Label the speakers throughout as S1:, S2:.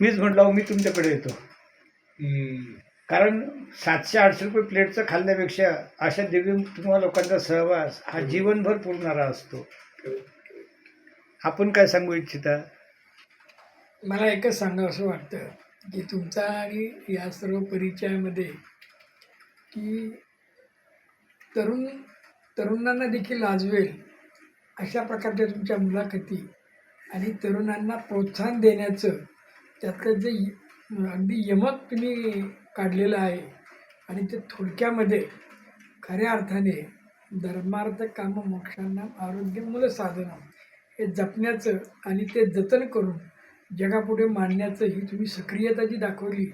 S1: मीच म्हटलं मी तुमच्याकडे येतो. कारण सातशे आठशे रुपये प्लेटचं खाल्ल्यापेक्षा अशा दिव्य तुम्हाला लोकांचा सहवास हा जीवनभर पुरणारा असतो. आपण काय सांगू इच्छिता?
S2: मला एकच सांगा असं वाटतं की तुमचा आणि या सर्व परिचयामध्ये की तरुण तरुणांना देखील लाजवेल अशा प्रकारच्या तुमच्या मुलाखती आणि तरुणांना प्रोत्साहन देण्याचं त्यातलं जे अगदी यमक तुम्ही काढलेलं आहे आणि ते थोडक्यामध्ये खऱ्या अर्थाने धर्मार्थ काम मोक्षांना आरोग्य मूल साधनं हे जपण्याचं आणि ते जतन करून जगापुढे मांडण्याचं ही तुम्ही सक्रियता जी दाखवली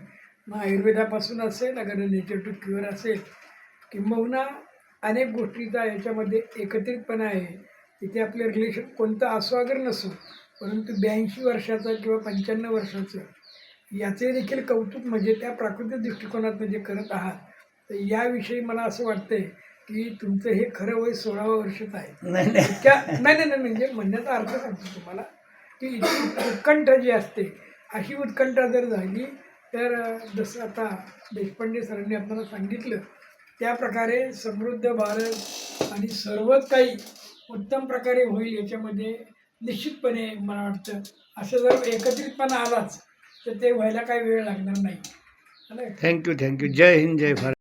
S2: मग आयुर्वेदापासून असेल अगर नेचर टू क्युअर असेल किंबहुना अनेक गोष्टीचा याच्यामध्ये एकत्रितपणा आहे. तिथे आपलं रिलेशन कोणतं असो अगर नसो परंतु ब्याऐंशी वर्षाचं किंवा पंच्याण्णव वर्षाचं याचे देखील कौतुक म्हणजे त्या प्राकृतिक दृष्टिकोनातून जे करत आहात. तर याविषयी मला असं वाटतंय की तुमचं हे खरं वय सोळावं वर्षच आहे.
S1: नाही नाही.
S2: नाही नाही म्हणजे म्हणण्याचा अर्थ सांगतो तुम्हाला की इतकी उत्कंठ जी असते अशी उत्कंठा जर झाली तर जसं आता देशपांडे सरांनी आपल्याला सांगितलं त्या प्रकारे समृद्ध भारत आणि सर्वच काही उत्तम प्रकारे होईल याच्यामध्ये निश्चितपणे मला वाटतं असं जर एकत्रितपणा आलाच तर ते व्हायला काही वेळ लागणार नाही.
S1: थँक्यू थँक्यू जय हिंद जय भारत.